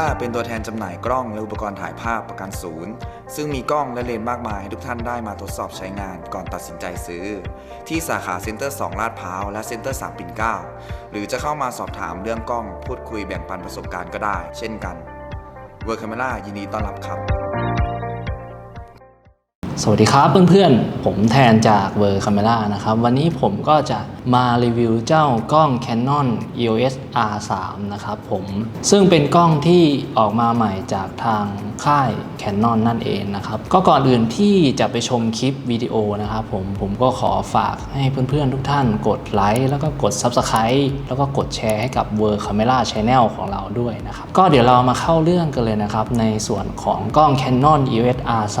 ถ้าเป็นตัวแทนจำหน่ายกล้องและอุปกรณ์ถ่ายภาพประกันศูนย์ ซึ่งมีกล้องและเลนส์มากมายให้ทุกท่านได้มาทดสอบใช้งานก่อนตัดสินใจซื้อ ที่สาขาเซ็นเตอร์ 2 ลาดพร้าว และเซ็นเตอร์ 3 ปิ่นเกล้าหรือจะเข้ามาสอบถามเรื่องกล้อง พูดคุยแบ่งปันประสบการณ์ก็ได้ เช่นกัน w o r k Camera ยินดีต้อนรับครับ สวัสดีครับเพื่อนๆ ผมแทนจากเวอร์คาเม a นะครับ วันนี้ผมก็จะมารีวิวเจ้ากล้อง Canon EOS R3 นะครับผม ซึ่งเป็นกล้องที่ออกมาใหม่จากทาง ค่าย Canon นั่นเองนะครับก็ก่อนอื่นที่จะไปชมคลิปวิดีโอนะครับผมผมก็ขอฝากให้เพื่อนๆทุกท่านกดไลค์แล้วก็กด Subscribe แล้วก็กดแชร์ให้กับ w o r c a m e r a Channel ของเราด้วยนะครับก็เดี๋ยวเรามาเข้าเรื่องกันเลยนะครับในส่วนของกล้อง Canon EOS R3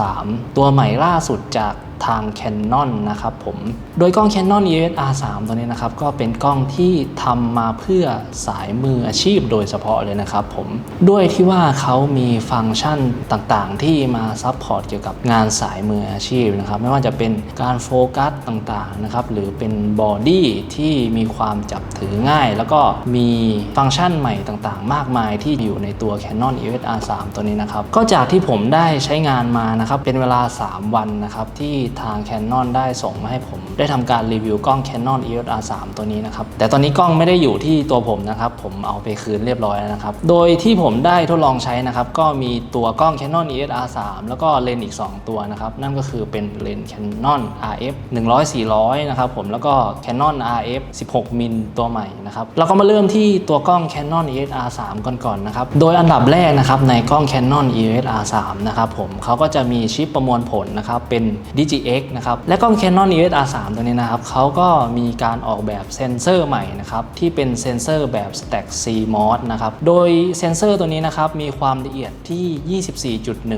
ตัวใหม่ล่าสุดจาก ทาง Canon นะครับผม โดยกล้อง Canon EOS R3 ตัวนี้นะครับ ก็เป็นกล้องที่ทำมาเพื่อสายมืออาชีพโดยเฉพาะเลยนะครับผม ด้วยที่ว่าเขามีฟังก์ชันต่างๆ ที่มาซัพพอร์ตเกี่ยวกับงานสายมืออาชีพนะครับ ไม่ว่าจะเป็นการโฟกัสต่างๆนะครับ หรือเป็นบอดี้ที่มีความจับถือง่าย แล้วก็มีฟังก์ชันใหม่ต่างๆ มากมายที่อยู่ในตัว Canon EOS R3 ตัวนี้นะครับ ก็จากที่ผมได้ใช้งานมานะครับ เป็นเวลา 3 วันนะครับที่ทาง Canon ได้ส่งมาให้ผม ได้ทำการรีวิวกล้อง Canon EOS R3 ตัวนี้นะครับ แต่ตอนนี้กล้องไม่ได้อยู่ที่ตัวผมนะครับ ผมเอาไปคืนเรียบร้อยแล้วนะครับ โดยที่ผมได้ทดลองใช้นะครับ ก็มีตัวกล้อง Canon EOS R3 แล้วก็เลนส์อีก 2 ตัวนะครับ นั่นก็คือเป็นเลนส์ Canon RF 100 400 นะครับผม แล้วก็ Canon RF 16 มิลตัวใหม่นะครับ เราก็มาเริ่มที่ตัวกล้อง Canon EOS R3 ก่อนก่อนนะครับ โดยอันดับแรกนะครับในกล้อง Canon EOS R3 นะครับผมเขาก็จะมีชิปประมวลผลนะครับเป็น GX นะครับ และกล้อง Canon EOS R3 ตัวนี้นะครับเขาก็มีการออกแบบเซนเซอร์ใหม่นะครับ ที่เป็นเซนเซอร์แบบ Stack CMOS นะครับ โดยเซนเซอร์ตัวนี้นะครับมีความละเอียดที่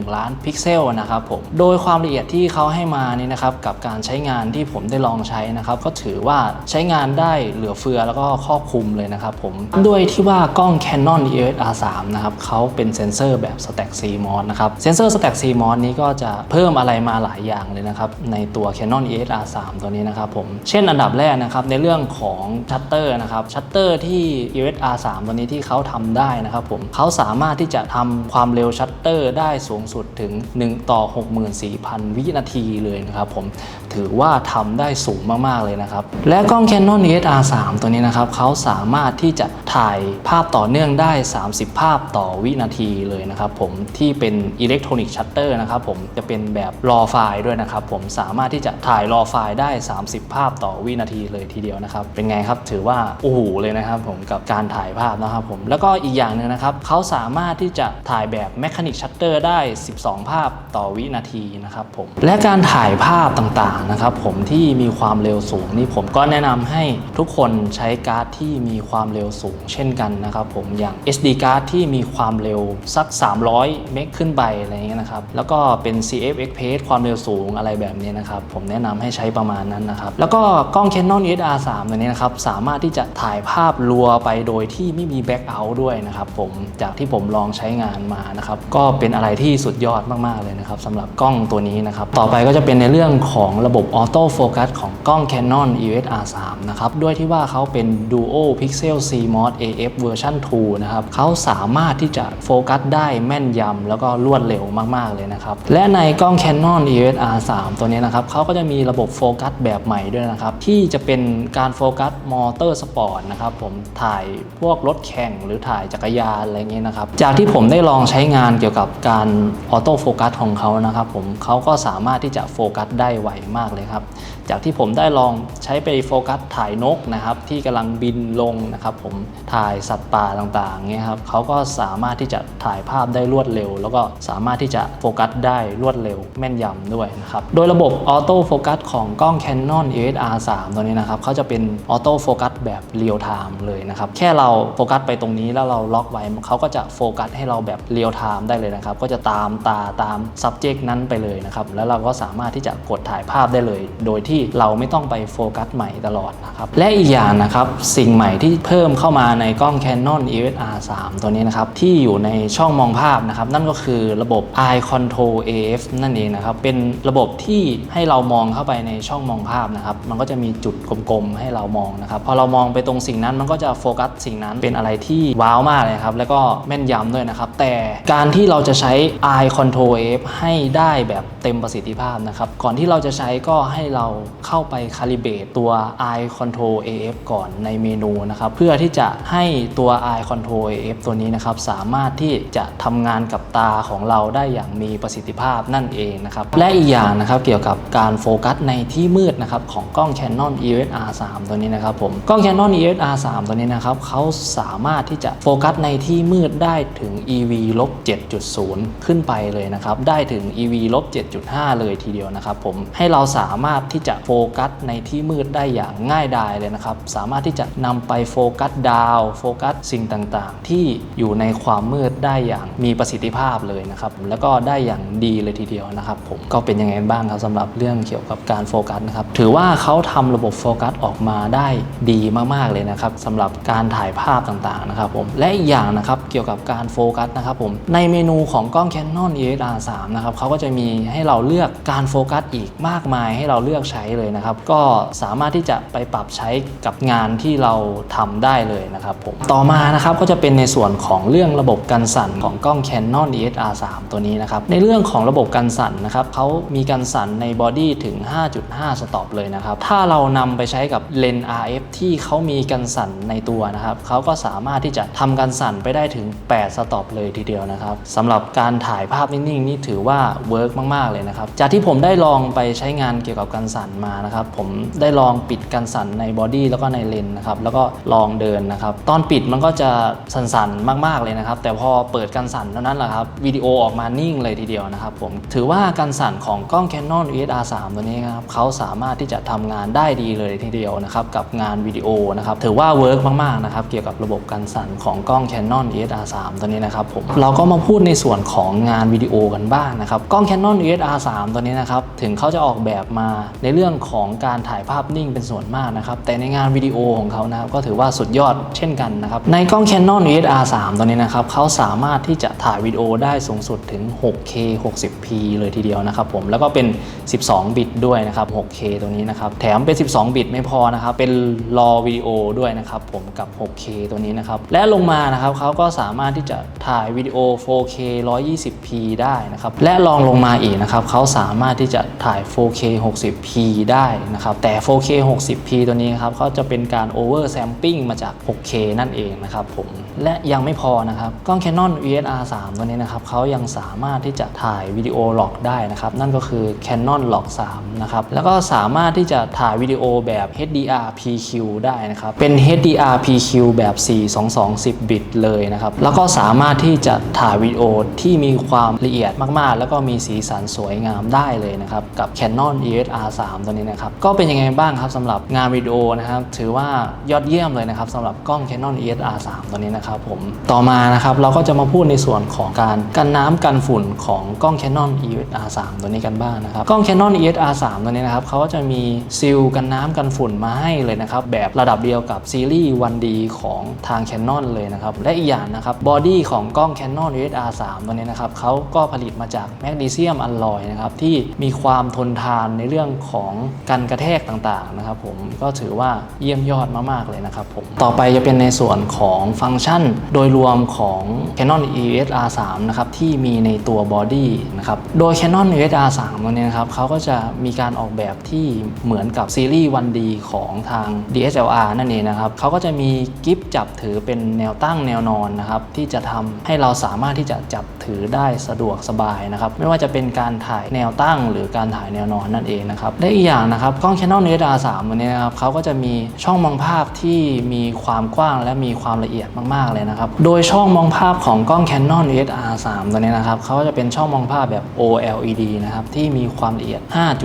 24.1 ล้านพิกเซลนะครับผม โดยความละเอียดที่เขาให้มานี่นะครับกับการใช้งานที่ผมได้ลองใช้นะครับ ก็ถือว่าใช้งานได้เหลือเฟือแล้วก็ครอบคลุมเลยนะครับผม ด้วยที่ว่ากล้อง Canon EOS R3 นะครับเขาเป็นเซนเซอร์แบบ Stack CMOS นะครับ เซนเซอร์ Stack CMOS นี้ก็จะเพิ่มอะไรมาหลายอย่างเลยนะครับในตัว Canon EOS R3 ตัวนี้นะครับผมเช่นอันดับแรกนะครับในเรื่องของชัตเตอร์นะครับชัตเตอร์ที่ EOS R3 ตัวนี้ที่เขาทำได้นะครับผมเขาสามารถที่จะทำความเร็วชัตเตอร์ได้สูงสุดถึง 1 ต่อ 64,000 วินาทีเลยนะครับผมถือว่าทำได้สูงมากๆเลยนะครับและกล้อง Canon EOS R3 ตัวนี้นะครับเขาสามารถที่จะถ่ายภาพต่อเนื่องได้ 30 ภาพต่อวินาทีเลยนะครับผมที่เป็นอิเล็กทรอนิกส์ชัตเตอร์นะครับผมจะเป็นแบบรอไฟล์ด้วยนะครับผมสามารถที่จะถ่ายรอไฟล์ได้ 30 ภาพต่อวินาทีเลยทีเดียวนะครับ เป็นไงครับถือว่าโอ้โหเลยนะครับผมกับการถ่ายภาพนะครับผมแล้วก็อีกอย่างหนึ่งนะครับเขาสามารถที่จะถ่ายแบบแมคานิกชัตเตอร์ได้ 12 ภาพต่อวินาทีนะครับผมและการถ่ายภาพต่างๆนะครับผมที่มีความเร็วสูงนี่ผมก็แนะนำให้ทุกคนใช้การ์ดที่มีความเร็วสูงเช่นกันนะครับผมอย่าง SD การ์ดที่มีความเร็วสัก 300 เมกขึ้นไปอะไรเงี้ยนะครับแล้วก็เป็น CF Express ความเร็วสูงอะไรแบบนี้นะครับผมแนะนำให้ใช้ประมาณนั้นนะครับแล้วก็กล้อง Canon ESR 3ตัวนี้นะครับสามารถที่จะถ่ายภาพรัวไปโดยที่ไม่มีแบ็กเอาท์ด้วยนะครับผมจากที่ผมลองใช้งานมานะครับก็เป็นอะไรที่สุดยอดมาก ๆ เลยนะครับสำหรับกล้องตัวนี้นะครับต่อไปก็จะเป็นในเรื่องของระบบออโต้โฟกัสของกล้อง Canon EOS R3 นะครับด้วยที่ว่าเขาเป็น Duo Pixel CMOS AF เวอร์ชัน2นะครับเขาสามารถที่จะโฟกัสได้แม่นยำแล้วก็รวดเร็วมาก ๆ เลยนะครับ และในกล้อง Canon EOS R3 ตัวนี้นะครับเขาก็จะมีระบบโฟกัสแบบใหม่ด้วยนะครับ ที่จะเป็นการโฟกัสมอเตอร์สปอร์ตนะครับผมถ่ายพวกรถแข่งหรือถ่ายจักรยานอะไรเงี้ยนะครับ จากที่ผมได้ลองใช้งานเกี่ยวกับการออโต้โฟกัสของเขานะครับผมเขาก็สามารถที่จะโฟกัสได้ไวมากเลยครับ จากที่ผมได้ลองใช้ไปโฟกัสถ่ายนกนะครับ ที่กำลังบินลงนะครับผมถ่ายสัตว์ป่าต่างๆเงี้ยครับเขาก็สามารถที่จะถ่ายภาพได้รวดเร็ว แล้วก็สามารถที่จะโฟกัสได้รวดเร็วแม่นยำด้วยนะครับ โดยระบบออโต้โฟกัสของกล้อง Canon EOS R3 ตัวนี้นะครับเขาจะเป็นออโต้โฟกัสแบบเรียลไทม์เลยนะครับ แค่เราโฟกัสไปตรงนี้แล้วเราล็อกไว้เขาก็จะโฟกัสให้เราแบบเรียลไทม์ได้เลยนะครับ ก็จะตามตาตาม subject นั้นไปเลยนะครับ แล้วเราก็สามารถที่จะกดถ่ายภาพได้เลย โดยที่เราไม่ต้องไปโฟกัสใหม่ตลอดนะครับ และอีกอย่างนะครับสิ่งใหม่ที่เพิ่มเข้ามาในกล้อง Canon EOS R3 ตัวนี้นะครับ ที่อยู่ในช่องมองภาพนะครับ นั่นก็คือระบบ Eye Control AF นั่นเองนะครับ เป็นระบบที่ให้เรามองเข้าไปในช่องมองภาพนะครับ มันก็จะมีจุดกลมๆ ให้เรามองนะครับ พอเรามองไปตรงสิ่งนั้นมันก็จะโฟกัสสิ่งนั้นเป็นอะไรที่ว้าวมากเลยครับ แล้วก็แม่นยำด้วยนะครับ แต่การที่เราจะใช้ eye control AF ให้ได้แบบเต็มประสิทธิภาพนะครับ ก่อนที่เราจะใช้ก็ให้เราเข้าไป calibrate ตัว eye control AF ก่อนในเมนูนะครับ เพื่อที่จะให้ตัว eye control AF ตัวนี้นะครับสามารถที่จะทำงานกับตาของเราได้อย่างมีประสิทธิภาพนั่นเองนะครับและอีกอย่างนะครับเกี่ยวกับการโฟกัสในที่มืดนะครับของกล้อง Canon EOS R3 ตัวนี้นะครับผมกล้อง Canon EOS R3 ตัวนี้นะครับเขาสามารถที่จะโฟกัสในที่มืดได้ถึง EV ลบ7.0 ขึ้นไปเลยนะครับได้ถึง EV ลบ7.5 เลยทีเดียวนะครับผมให้เราสามารถที่จะโฟกัสในที่มืดได้อย่างง่ายดายเลยนะครับสามารถที่จะนำไปโฟกัสดาวโฟกัสสิ่งต่างๆ ที่อยู่ในความมืดได้อย่างมีประสิทธิภาพเลยนะครับแล้วก็ได้อย่างดีเลยทีเดียวนะครับผมก็เป็นยังไงบ้างครับสำหรับเรื่องเกี่ยวกับการโฟกัสนะครับถือว่าเขาทำระบบโฟกัสออกมาได้ดีมากๆเลยนะครับสำหรับการถ่ายภาพต่างๆนะครับผมและอีกอย่างนะครับเกี่ยวกับการโฟกัสนะครับผมในเมนูของกล้อง Canon EOS R3 นะครับเขาก็จะมีให้เราเลือกการโฟกัสอีกมากมายให้เราเลือกใช้เลยนะครับก็สามารถที่จะไปปรับใช้กับงานที่เราทำได้เลยนะครับผมต่อมานะครับก็จะเป็นในส่วนของเรื่องระบบกันสั่นของกล้อง Canon EOS R3 ตัวนี้นะครับในเรื่องของระบบกันสั่นนะครับเขามีกันสั่นในบอดี้ถึง 5.5 สต็อปเลยนะครับถ้าเรานำไปใช้กับเลนส์ RF ที่เขามีกันสั่นในตัวนะครับเขาก็สามารถที่จะทำกันสั่นไปได้ถึง 8 สต็อปเลยทีเดียวนะครับสำหรับการถ่ายภาพนิ่งๆนี่ถือว่าเวิร์กมากๆเลยนะครับจากที่ผมได้ลองไปใช้งานเกี่ยวกับกันสั่นมานะครับผมได้ลองปิดกันสั่นในบอดี้แล้วก็ในเลนนะครับแล้วก็ลองเดินนะครับตอนปิดมันก็จะสั่นๆมากๆเลยนะครับ แต่พอเปิดกันสั่นเท่านั้นแหละครับวิดีโอออกมานิ่งเลยทีเดียวนะครับผมถือว่ากันสั่นของกล้อง Canon EOS R3 ตัวนี้ครับเขาสามารถที่จะทำงานได้ดีเลยทีเดียวนะครับกับงานวิดีโอนะครับถือว่าเวิร์กมากๆนะครับเกี่ยวกับระบบกันสั่นของกล้อง Canon EOS R3 ตัวนี้นะครับผมเราก็มาพูดในส่วนของงานวิดีโอกันบ้างนะครับกล้อง Canon EOS R3 ตัวนี้นะครับถึงเขาจะออกแบบมาในเรื่องของการถ่ายภาพนิ่งเป็นส่วนมากนะครับแต่ในงานวิดีโอของเขานะครับก็ถือว่าสุดยอดเช่นกันนะครับในกล้อง Canon EOS R3 ตัวนี้นะครับเขาสามารถที่จะถ่ายวิดีโอได้สูงสุดถึง 6K 60p เลยทีเดียวนะครับผมแล้วก็เป็น 12 บิตด้วยนะครับ 6K ตัวนี้นะครับแถมเป็น 12 บิตไม่พอนะครับเป็นรอวิดีโอด้วยนะครับผมกับ 6K ตัวนี้นะครับและลงมานะครับเขาก็สามารถที่จะถ่ายวิดีโอ 4K 120p ได้นะครับและลองลงมาอีกนะครับเขาสามารถที่จะถ่าย 4K 60p ได้นะครับแต่ 4K 60p ตัวนี้ครับเขาจะเป็นการ over sampling มาจาก 6K นั่นเองนะครับผม และยังไม่พอนะครับกล้อง Canon EOS R3 ตัวนี้นะครับเขายังสามารถที่จะถ่ายวิดีโอล็อกได้นะครับนั่นก็คือ Canon Log 3นะครับแล้วก็สามารถที่จะถ่ายวิดีโอแบบ HDR PQ ได้นะครับเป็น HDR PQ แบบ 42210 บิตเลยนะครับแล้วก็สามารถที่จะถ่ายวิดีโอที่มีความละเอียดมากๆ แล้วก็มีสีสันสวยงามได้เลยนะครับกับ Canon EOS R3 ตัวนี้นะครับก็เป็นยังไงบ้างครับสำหรับงานวิดีโอนะครับถือว่ายอดเยี่ยมเลยนะครับสำหรับกล้อง Canon EOS R3 ตัวนี้นะครับผมต่อมานะครับเราก็จะมาพูดในส่วนของการกันน้ำกันฝุ่นของกล้อง Canon EOS R3 ตัวนี้กันบ้างนะครับกล้อง Canon EOS R3 ตัวนี้นะครับเขาก็จะมีซีลกันน้ำกันฝุ่นมาให้เลยนะครับแบบระดับเดียวกับซีรีส์ 1D ของทาง Canon เลยนะครับและอีกอย่างนะครับบอดี้ของกล้อง Canon EOS R3 ตัวนี้นะครับเขาก็ผลิตมาจากแมกนีเซียมอลลอยนะครับที่มีความทนทานในเรื่องของการกระแทกต่างๆนะครับผมก็ถือว่าเยี่ยมยอดมากๆเลยนะครับผมต่อไปจะเป็นในส่วนของฟังก์ชัน โดยรวมของ Canon EOS R3 นะครับที่มีในตัวบอดี้นะครับโดย Canon EOS R3 ตัวนี้นะครับเขาก็จะมีการออกแบบที่เหมือนกับซีรีส์ 1D ของทาง DSLR นั่นเองนะครับเขาก็จะมีกิฟจับถือเป็นแนวตั้งแนวนอนนะครับที่จะทำให้เราสามารถที่จะจับถือได้สะดวกสบายนะครับไม่ว่าจะเป็นการถ่ายแนวตั้ง หรือการถ่ายแนวนอนนั่นเองนะครับและอีกอย่างนะครับกล้อง Canon EOS R3 ตัวนี้นะครับเขาก็จะมีช่องมองภาพที่มีความกว้างและมีความละเอียดมากๆเลยนะครับ โดยช่องมองภาพของกล้อง Canon EOS R3 ตัวนี้นะครับเขาก็จะเป็นช่องมองภาพแบบ OLED นะครับที่มีความละเอียด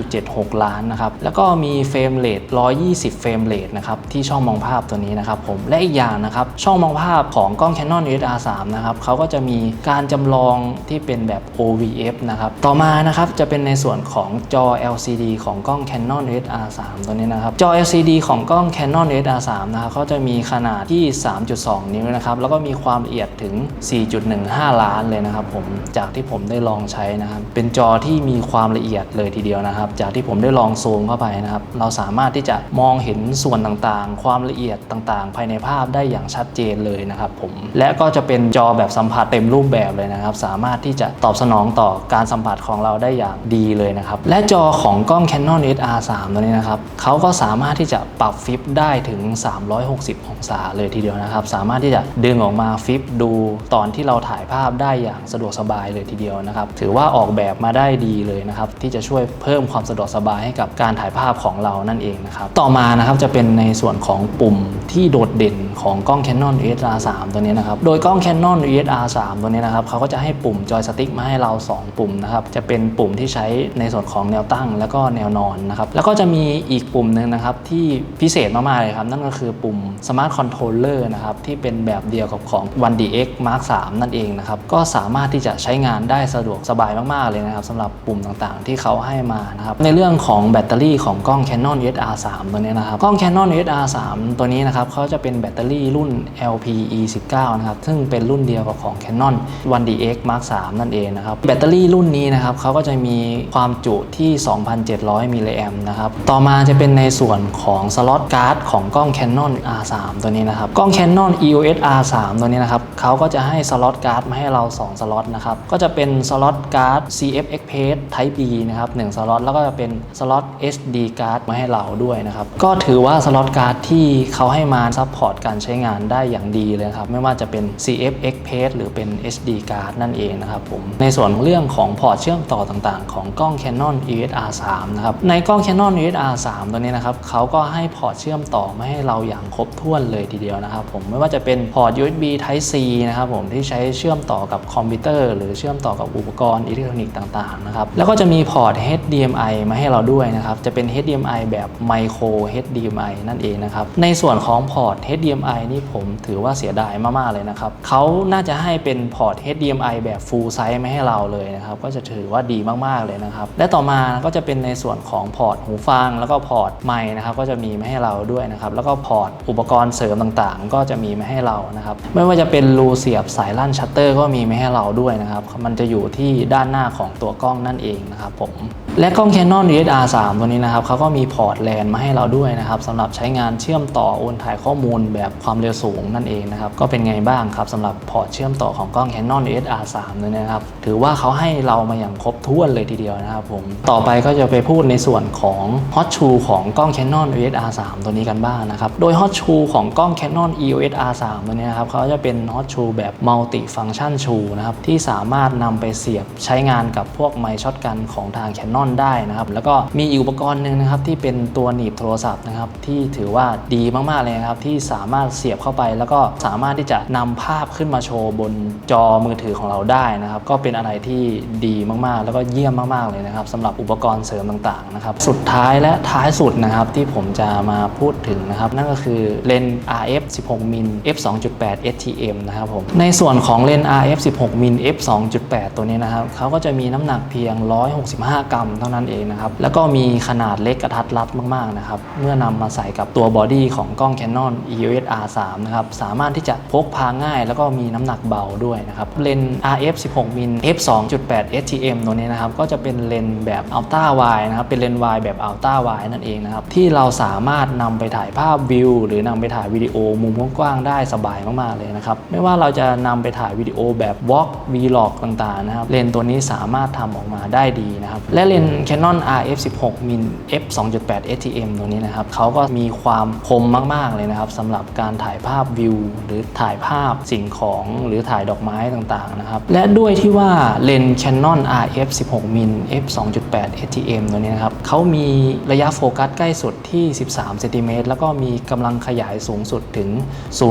5.76 ล้านนะครับแล้วก็มีเฟรมเรท120 เฟรมเรทนะครับที่ช่องมองภาพตัวนี้นะครับผมและอีกอย่างนะครับช่องมองภาพของกล้อง Canon EOS R3 นะครับเขาก็จะมีการจำลองที่เป็นแบบ OVF นะครับต่อมานะครับจะเป็นในส่วนของจอ LCD ของกล้อง Canon EOS R3 ตัวนี้นะครับจอ LCD ของกล้อง Canon EOS R3 นะครับเขาจะมีขนาดที่ 3.2 นิ้วนะครับแล้วก็มีความละเอียดถึง 4.15 ล้านเลยนะครับผมจากที่ผมได้ลองใช้นะครับเป็นจอที่มีความละเอียดอียดเลยทีเดียวนะครับ จากที่ผมได้ลองซูมเข้าไปนะครับเราสามารถที่จะมองเห็นส่วนต่างๆ ความละเอียดต่างๆ ภายในภาพได้อย่างชัดเจนเลยนะครับผมและก็จะเป็นจอแบบสัมผัสเต็มรูปแบบเลยนะครับ สามารถที่จะตอบสนองต่อการสัมผัสของเราได้อย่างดีเลยนะครับและจอของกล้อง Canon SR3 ตัวนี้นะครับเขาก็สามารถที่จะปรับฟิปได้ถึง 360 องศาเลยทีเดียวนะครับ สามารถที่จะดึงออกมาฟิปดูตอนที่เราถ่ายภาพได้อย่างสะดวกสบายเลยทีเดียวนะครับ ถือว่าออกแบบมาได้ดีเลยนะครับ ที่จะช่วยเพิ่มความสะดวกสบายให้กับการถ่ายภาพของเรานั่นเองนะครับ ต่อมานะครับจะเป็นในส่วนของปุ่มที่โดดเด่นของกล้อง Canon ESR3 ตัวนี้นะครับ โดยกล้อง Canon ESR3 ตัวนี้นะครับเขาก็จะให้ปุ่มจอยสติ๊กมาให้เรา 2 ปุ่มนะครับ จะเป็นปุ่มที่ใช้ในส่วนของแนวตั้ง แล้วก็แนวนอนนะครับ แล้วก็จะมีอีกปุ่มหนึ่งนะครับที่พิเศษมากๆเลยครับ นั่นก็คือปุ่ม Smart c o Controller นะครับที่เป็นแบบเดียวกับของ 1DX Mark 3นั่นเองนะครับก็สามารถที่จะใช้งานได้สะดวกสบายมากๆเลยนะครับสำหรับปุ่มต่างๆ ที่เขาให้มานะครับในเรื่องของแบตเตอรี่ของกล้อง Canon ESR3 ตัวนี้นะครับกล้อง Canon ESR3 ตัวนี้นะครับเขาจะเป็นแบตเตอรี่รุ่น LPE19 นะครับซึ่งเป็นรุ่นเดียวกับของ Canon 1DX Mark 3นั่นเองนะครับแบตเตอรี่รุ่นนี้นะครับเขาก็จะมีความจุที่ 2,700มิลลิแอมป์นะครับต่อมาจะเป็นในส่วนของสล็อตการ์ดของกล้อง Canon R3 ตัวนี้นะครับ กล้อง Canon EOS R3 ตัวนี้นะครับเขาก็จะให้สล็อตการ์ดมาให้เรา 2 สล็อตนะครับ ก็จะเป็นสล็อตการ์ด CF Express Type B นะครับ1สล็อตแล้วก็จะเป็นสล็อต SD การ์ดมาให้เราด้วยนะครับ ก็ถือว่าสล็อตการ์ดที่เขาให้มาซัพพอร์ตการใช้งานได้อย่างดีเลยครับ ไม่ว่าจะเป็น CF Express หรือเป็น SD card นั่นเองนะครับผม ในส่วนของเรื่องของพอร์ตเชื่อมต่อต่างๆ ของกล้อง Canon EOS R3 นะครับ ในกล้อง Canon EOS R3 ตัวนี้นะครับเขาก็ให้พอร์ตเชื่อมต่อมาให้เราอย่างครบถ้วนเลยทีเดียวนะครับผมไม่ว่าจะเป็นพอร์ต USB Type C นะครับผมที่ใช้เชื่อมต่อกับคอมพิวเตอร์ หรือเชื่อมต่อกับอุปกรณ์อิเล็กทรอนิกส์ต่างๆนะครับแล้วก็จะมีพอร์ต HDMI มาให้เราด้วยนะครับจะเป็น HDMI แบบ Micro HDMI นั่นเองนะครับในส่วนของพอร์ต HDMI นี่ผมถือว่าเสียดายมากๆเลยนะครับเขาน่าจะให้เป็นพอร์ต HDMI แบบ Full Size มาให้เราเลยนะครับก็จะถือว่าดีมากๆเลยนะครับและต่อมาก็จะเป็นในส่วนของพอร์ตหูฟัง แล้วก็พอร์ตไมค์นะครับก็จะมีมาให้เราด้วยนะครับแล้วก็พอร์ตอุปกรณ์เสริมต่างๆ ก็จะมีมาให้เรานะครับไม่ว่าจะเป็นรูเสียบสายลั่นชัตเตอร์ก็มีมาให้เราด้วยนะครับ มันจะอยู่ที่ด้านหน้าของตัวกล้องนั่นเองนะครับผม และกล้อง Canon ESR3 ตัวนี้นะครับเขาก็มีพอร์ตแลนมาให้เราด้วยนะครับสำหรับใช้งานเชื่อมต่อโอนถ่ายข้อมูลแบบความเร็วสูงนั่นเองนะครับก็เป็นไงบ้างครับสำหรับพอร์ตเชื่อมต่อของกล้อง Canon ESR3 ตัวนี้นะครับถือว่าเขาให้เรามาอย่างครบถ้วนเลยทีเดียวนะครับผมต่อไปก็จะไปพูดในส่วนของ Hot Shoe ของกล้อง Canon ESR 3ตัวนี้กันบ้างนะครับโดย Hot Shoe ของกล้อง Canon EOS R3 ตัวนี้นะครับเขาจะเป็น Hot Shoe แบบ Multi Function Shoe นะครับที่สามารถนำไปเสียบใช้งานกับพวกไมช็อตกันของทาง Canon ได้นะครับ แล้วก็มีอุปกรณ์หนึ่งนะครับที่เป็นตัวหนีบโทรศัพท์นะครับที่ถือว่าดีมากๆเลยนะครับที่สามารถเสียบเข้าไป แล้วก็สามารถที่จะนำภาพขึ้นมาโชว์บนจอมือถือของเราได้นะครับ ก็เป็นอะไรที่ดีมากๆ แล้วก็เยี่ยมมากๆเลยนะครับสำหรับอุปกรณ์เสริมต่างๆนะครับสุดท้ายและท้ายสุดนะครับที่ผมจะมาพูดถึงนะครับ นั่นก็คือเลนส์ RF 16มิล f 2.8 STM นะครับผมในส่วนของเลนส์ RF 16มิล f 2.8 ตัวนี้นะครับเขาก็จะมีน้ำหนักเพียง 165 กรัมเท่านั้นเองนะครับ แล้วก็มีขนาดเล็กกระทัดรัดมากๆนะครับ เมื่อนำมาใส่กับตัวบอดี้ของกล้อง Canon EOS R3 นะครับ สามารถที่จะพกพาง่าย แล้วก็มีน้ำหนักเบาด้วยนะครับ เลนส์ RF 16มิล f 2.8 STM ตัวนี้นะครับ ก็จะเป็นเลนส์แบบ Ultra Wide นะครับ เป็นเลนส์ wide แบบ Ultra Wide นั่นเองนะครับ ที่เราสามารถนำไปถ่ายภาพวิว หรือนำไปถ่ายวิดีโอมุมกว้างๆได้สบายมากๆเลยนะครับ ไม่ว่าเราจะนำไปถ่ายวิดีโอแบบ Vlog Vlog ต่างๆนะครับ เลนส์ตัวนี้สามารถทำออกมาได้ดีนะครับ และเลนส์ Canon RF 16 มิล f 2.8 STM ตัวนี้นะครับเขาก็มีความคมมาก ๆ เลยนะครับสำหรับการถ่ายภาพวิว หรือถ่ายภาพสิ่งของหรือถ่ายดอกไม้ต่างๆนะครับและด้วยที่ว่าเลนส์ Canon RF 16 มิล f 2.8 STM ตัวนี้นะครับเขามีระยะโฟกัสใกล้สุดที่ 13 เซนติเมตรแล้วก็มีกำลังขยายสูงสุดถึง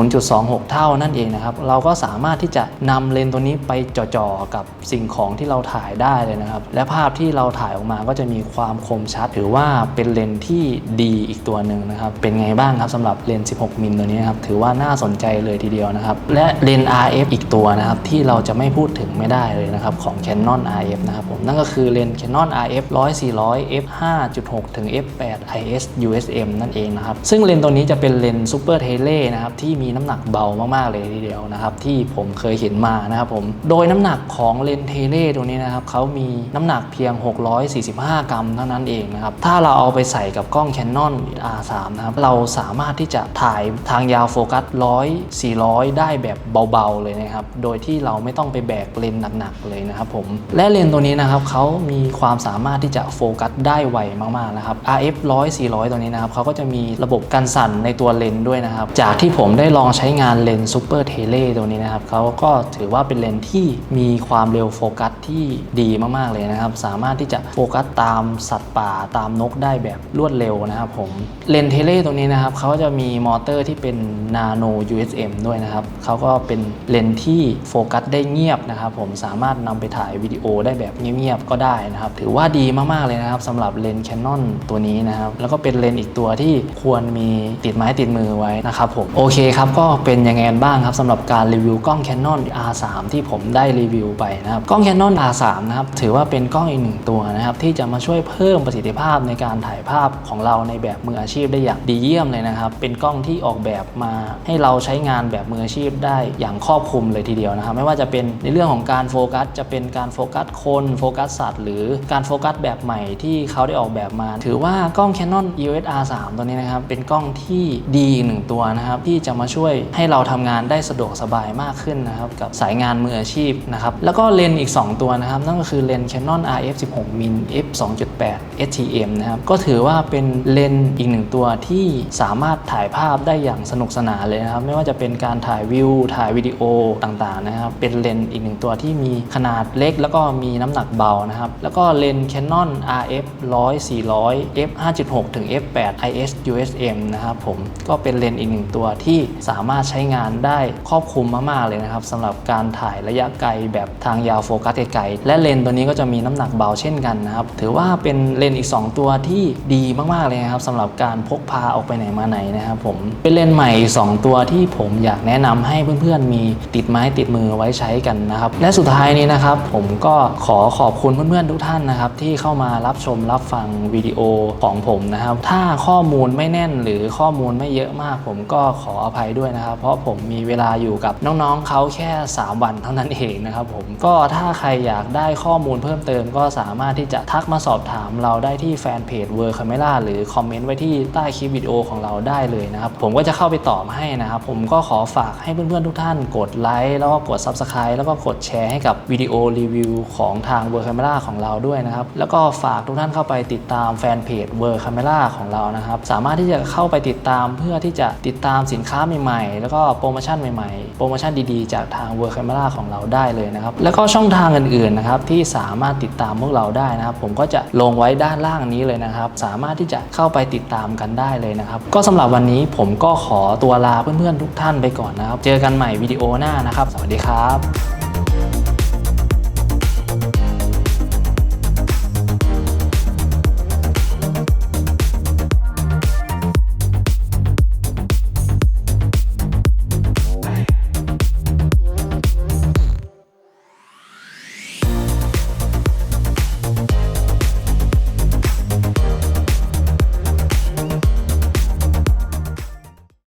0.26 เท่านั่นเองนะครับเราก็สามารถที่จะนำเลนส์ตัวนี้ไปจ่อๆกับสิ่งของที่เราถ่ายได้เลยนะครับและภาพที่เราถ่ายออกมาก็จะมีความคมชัด ถือว่าเป็นเลนส์ที่ดีอีกตัวหนึ่งนะครับ เป็นไงบ้างครับสำหรับเลนส์ 16 มิลตัวนี้นครับ ถือว่าน่าสนใจเลยทีเดียวนะครับ และเลนส์ RF อีกตัวนะครับ ที่เราจะไม่พูดถึงไม่ได้เลยนะครับ ของ Canon RF นะครับผมนั่นก็คือเลนส์ Canon RF 100 400 f 5.6 ถึง f 8 IS USM นั่นเองนะครับ ซึ่งเลนส์ตัวนี้จะเป็นเลนส์ซูเปอร์เทเลนะครับที่มีน้ำหนักเบามากๆเลยทีเดียวนะครับที่ผมเคยเห็นมานะครับผมโดยน้ำหนักของเลนส์เทเลตัวนี้นะครับเขามีน้ำหนักเพียง 600 145 กรัมเท่านั้นเองนะครับ ถ้าเราเอาไปใส่กับกล้อง Canon R3 นะครับ เราสามารถที่จะถ่ายทางยาวโฟกัส 100 400 ได้แบบเบาๆเลยนะครับ โดยที่เราไม่ต้องไปแบกเลนส์หนักๆเลยนะครับผม และเลนส์ตัวนี้นะครับเขามีความสามารถที่จะโฟกัสได้ไวมากๆนะครับ RF 100 400 ตัวนี้นะครับเขาก็จะมีระบบกันสั่นในตัวเลนส์ด้วยนะครับ จากที่ผมได้ลองใช้งานเลนส์ซูเปอร์เทเลตัวนี้นะครับเขาก็ถือว่าเป็นเลนส์ที่มีความเร็วโฟกัสที่ดีมากๆเลยนะครับ สามารถที่จะโฟกัสตามสัตว์ป่าตามนกได้แบบรวดเร็วนะครับผมเลนเทเลตัวนี้นะครับเขาจะมีมอเตอร์ที่เป็นนาโน USM ด้วยนะครับเขาก็เป็นเลนที่โฟกัสได้เงียบนะครับผมสามารถนำไปถ่ายวิดีโอได้แบบเงียบๆก็ได้นะครับถือว่าดีมากๆเลยนะครับสำหรับเลนส์ Canon ตัวนี้นะครับแล้วก็เป็นเลนส์อีกตัวที่ควรมีติดไม้ติดมือไว้นะครับผมโอเคครับก็เป็นยังไงกันบ้างครับสำหรับการรีวิวกล้อง Canon R3 ที่ผมได้รีวิวไปนะครับกล้อง Canon R3 นะครับถือว่าเป็นกล้องอีกหนึ่งตัวนะครับที่จะมาช่วยเพิ่มประสิทธิภาพในการถ่ายภาพของเราในแบบมืออาชีพได้อย่างดีเยี่ยมเลยนะครับ เป็นกล้องที่ออกแบบมาให้เราใช้งานแบบมืออาชีพได้อย่างครอบคลุมเลยทีเดียวนะครับ ไม่ว่าจะเป็นในเรื่องของการโฟกัส จะเป็นการโฟกัสคนโฟกัสสัตว์ หรือการโฟกัสแบบใหม่ที่เขาได้ออกแบบมา ถือว่ากล้อง Canon EOS R3 ตัวนี้นะครับเป็นกล้องที่ดีอีกหนึ่งตัวนะครับที่จะมาช่วยให้เราทำงานได้สะดวกสบายมากขึ้นนะครับกับสายงานมืออาชีพนะครับแล้วก็เลนส์อีก 2 ตัวนะครับนั่นก็คือเลนส์ Canon RF 16มิล f 2.8 STM นะครับ ก็ถือว่าเป็นเลนส์อีกหนึ่งตัวที่สามารถถ่ายภาพได้อย่างสนุกสนานเลยนะครับ ไม่ว่าจะเป็นการถ่ายวิว ถ่ายวิดีโอต่างๆนะครับ เป็นเลนส์อีกหนึ่งตัวที่มีขนาดเล็ก แล้วก็มีน้ำหนักเบานะครับ แล้วก็เลนส์ Canon RF 100 400 f 5.6ถึง f 8 IS USM นะครับผม ก็เป็นเลนส์อีกหนึ่งตัวที่สามารถใช้งานได้ครอบคลุมมากๆเลยนะครับสำหรับการถ่ายระยะไกลแบบทางยาวโฟกัสไกลๆและเลนส์ตัวนี้ก็จะมีน้ำหนักเบาเช่นกันนะครับ ถือว่าเป็นเลนส์อีก 2 ตัวที่ดีมากๆเลยครับสำหรับการพกพาออกไปไหนมาไหนนะครับผมเป็นเลนส์ใหม่อีกสองตัวที่ผมอยากแนะนำให้เพื่อนๆ มีติดไม้ติดมือไว้ใช้กันนะครับ และสุดท้ายนี้นะครับ ผมก็ขอขอบคุณเพื่อนๆทุกท่านนะครับ ที่เข้ามารับชมรับฟังวิดีโอของผมนะครับ ถ้าข้อมูลไม่แน่นหรือข้อมูลไม่เยอะมาก ผมก็ขออภัยด้วยนะครับ เพราะผมมีเวลาอยู่กับน้องๆเขาแค่ 3 วันเท่านั้นเองนะครับผมก็ถ้าใครอยากได้ข้อมูลเพิ่มเติมก็สามารถที่จะทักมาสอบถามเราได้ที่แฟนเพจ w o r d Camera หรือคอมเมนต์ไว้ที่ใต้คลิปวิดีโอของเราได้เลยนะครับ ผมก็จะเข้าไปตอบให้นะครับ ผมก็ขอฝากให้เพื่อนๆทุกท่านกดไลค์แล้วก็กด Subscribe แล้วก็กดแชร์ให้กับวิดีโอรีวิวของทาง w o r d Camera ของเราด้วยนะครับ แล้วก็ฝากทุกท่านเข้าไปติดตามแฟนเพจ w o r d Camera ของเรานะครับ สามารถที่จะเข้าไปติดตามเพื่อที่จะติดตามสินค้าใหม่ๆ แล้วก็โปรโมชั่นใหม่ๆ โปรโมชั่นดีๆ จากทาง w o r d Camera ของเราได้เลยนะครับ แล้วก็ช่องทางอื่นๆนะครับที่สามารถติดตามพวกเราได้นะครับผมก็จะลงไว้ด้านล่างนี้เลยนะครับ สามารถที่จะเข้าไปติดตามกันได้เลยนะครับ ก็สำหรับวันนี้ผมก็ขอตัวลาเพื่อนๆทุกท่านไปก่อนนะครับ เจอกันใหม่วิดีโอหน้านะครับ สวัสดีครับ